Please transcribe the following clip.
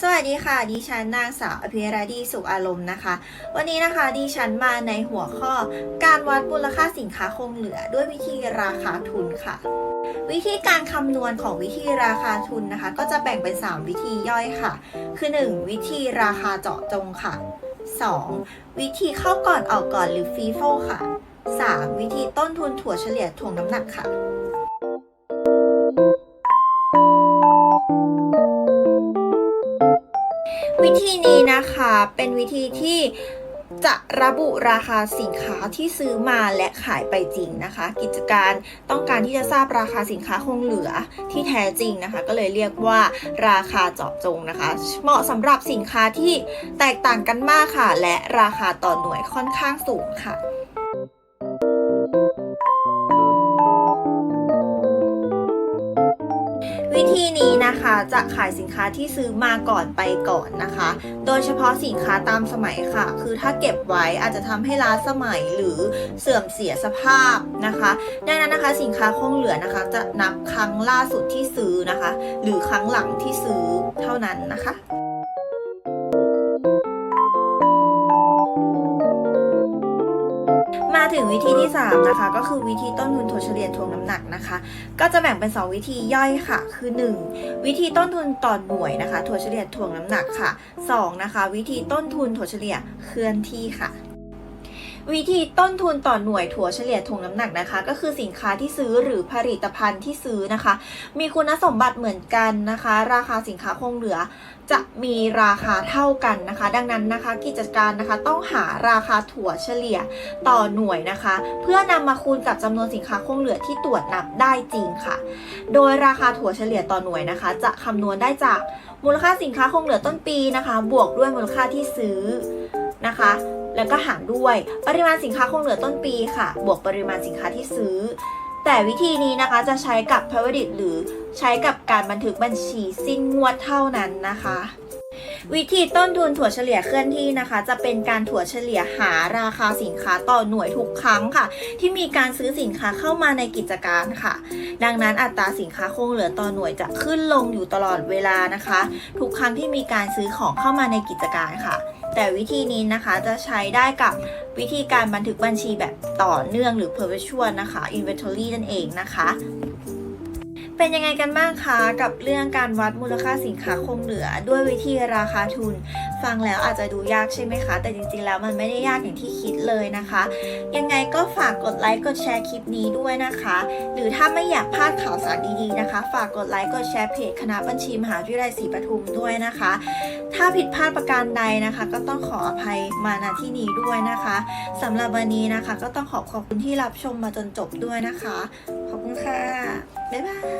สวัสดีค่ะ ดิฉันนางสาวอภิรดีสุขอารมณ์นะคะ วันนี้นะคะดิฉันมาในหัวข้อ การวัดมูลค่าสินค้าคงเหลือด้วยวิธีราคาทุนค่ะ วิธีการคำนวณของวิธีราคาทุนนะคะ ก็จะแบ่งเป็น 3 วิธีย่อยค่ะ คือ 1. วิธีราคาเจาะจงค่ะ 2. วิธีเข้าก่อนออกก่อนหรือ FIFO ค่ะ 3. วิธีต้นทุนถั่วเฉลี่ยถ่วงน้ำหนักค่ะ วิธีนี้นะคะเป็นวิธีที่จะระบุราคาสินค้าที่ซื้อมาและขายไปจริงนะคะ กิจการต้องการที่จะทราบราคาสินค้าคงเหลือที่แท้จริงนะคะ ก็เลยเรียกว่าราคาเจาะจงนะคะ เหมาะสำหรับสินค้าที่แตกต่างกันมากค่ะ และราคาต่อหน่วยค่อนข้างสูงค่ะ ธีนี้นะคะจะขายสินค้าที่ซื้อมาก่อนไปก่อนนะคะ โดยเฉพาะสินค้าตามสมัยค่ะ คือถ้าเก็บไว้อาจจะทำให้ล้าสมัยหรือเสื่อมเสียสภาพนะคะดังนั้นนะคะสินค้าคงเหลือนะคะ จะนับครั้งล่าสุดที่ซื้อนะคะ หรือครั้งหลังที่ซื้อเท่านั้นนะคะ มาถึงวิธีที่ 3 นะคะ ก็คือวิธีต้นทุนถัวเฉลี่ยทวงน้ำหนักนะคะ ก็จะแบ่งเป็น 2 วิธีย่อยค่ะ คือ 1 วิธีต้นทุนต่อหน่วยนะคะถัวเฉลี่ยทวงน้ำหนักค่ะ 2 นะคะ วิธีต้นทุนถัวเฉลี่ยเคลื่อนที่ค่ะ วิธีต้นทุนต่อหน่วยถั่วเฉลี่ยถ่วงน้ำหนักนะคะ ก็คือสินค้าที่ซื้อหรือผลิตภัณฑ์ที่ซื้อนะคะ มีคุณสมบัติเหมือนกันนะคะ ราคาสินค้าคงเหลือจะมีราคาเท่ากันนะคะ ดังนั้นนะคะ กิจการนะคะต้องหาราคาถั่วเฉลี่ยต่อหน่วยนะคะ เพื่อนำมาคูณกับจำนวนสินค้าคงเหลือที่ตรวจนับได้จริงค่ะ โดยราคาถั่วเฉลี่ยต่อหน่วยนะคะ จะคำนวณได้จากมูลค่าสินค้าคงเหลือต้นปีนะคะ บวกด้วยมูลค่าที่ซื้อ นะคะ แล้วก็หารด้วยปริมาณสินค้าคงเหลือต้นปีค่ะ บวกปริมาณสินค้าที่ซื้อ แต่วิธีนี้นะคะจะใช้กับผลผลิตหรือใช้กับการบันทึกบัญชีสิ้นงวดเท่านั้นนะคะวิธีต้นทุนถั่วเฉลี่ยเคลื่อนที่นะคะ จะเป็นการถั่วเฉลี่ยหาราคาสินค้าต่อหน่วยทุกครั้งค่ะ ที่มีการซื้อสินค้าเข้ามาในกิจการค่ะ ดังนั้นอัตราสินค้าคงเหลือต่อหน่วยจะขึ้นลงอยู่ตลอดเวลานะคะ ทุกครั้งที่มีการซื้อของเข้ามาในกิจการค่ะ แต่วิธีนี้นะคะจะใช้ได้กับวิธีการบันทึกบัญชีแบบต่อเนื่องหรือ perpetual นะคะ inventory นั่นเองนะคะ เป็นยังไงกันบ้างคะกับเรื่องการวัดมูลค่าสินค้าคงเหลือด้วยวิธีราคาทุน ฟังแล้วอาจจะดูยากใช่ไหมคะ แต่จริงๆแล้วมันไม่ได้ยากอย่างที่คิดเลยนะคะ ยังไงก็ฝากกดไลค์กดแชร์คลิปนี้ด้วยนะคะ หรือถ้าไม่อยากพลาดข่าวสารดีๆนะคะ ฝากกดไลค์กดแชร์เพจคณะบัญชีมหาวิทยาลัยศรีปทุมด้วยนะคะ ถ้าผิดพลาดประการใดนะคะ ก็ต้องขออภัยมาณที่นี้ด้วยนะคะสำหรับวันนี้นะคะ ก็ต้องขอขอบคุณที่รับชมมาจนจบด้วยนะคะขอบคุณค่ะบ๊ายบาย